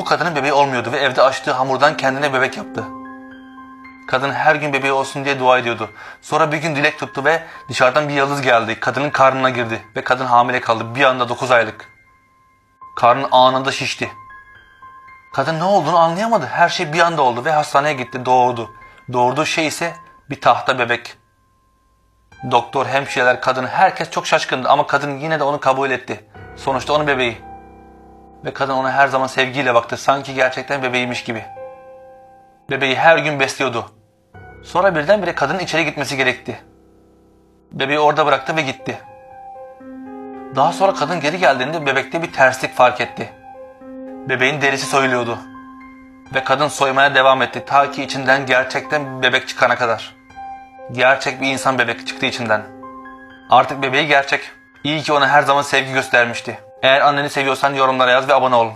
Bu kadının bebeği olmuyordu ve evde açtığı hamurdan kendine bebek yaptı. Kadın her gün bebeği olsun diye dua ediyordu. Sonra bir gün dilek tuttu ve dışarıdan bir yıldız geldi. Kadının karnına girdi ve kadın hamile kaldı. Bir anda 9 aylık. Karnı anında şişti. Kadın ne olduğunu anlayamadı. Her şey bir anda oldu ve hastaneye gitti doğurdu. Doğurduğu şey ise bir tahta bebek. Doktor, hemşireler, kadın herkes çok şaşkındı ama kadın yine de onu kabul etti. Sonuçta onun bebeği. Ve kadın ona her zaman sevgiyle baktı sanki gerçekten bebeğiymiş gibi. Bebeği her gün besliyordu. Sonra birdenbire kadının içeri gitmesi gerekti. Bebeği orada bıraktı ve gitti. Daha sonra kadın geri geldiğinde bebekte bir terslik fark etti. Bebeğin derisi soyuluyordu. Ve kadın soymaya devam etti ta ki içinden gerçekten bir bebek çıkana kadar. Gerçek bir insan bebek çıktı içinden. Artık bebeği gerçek. İyi ki ona her zaman sevgi göstermişti. Eğer anneni seviyorsan yorumlara yaz ve abone ol.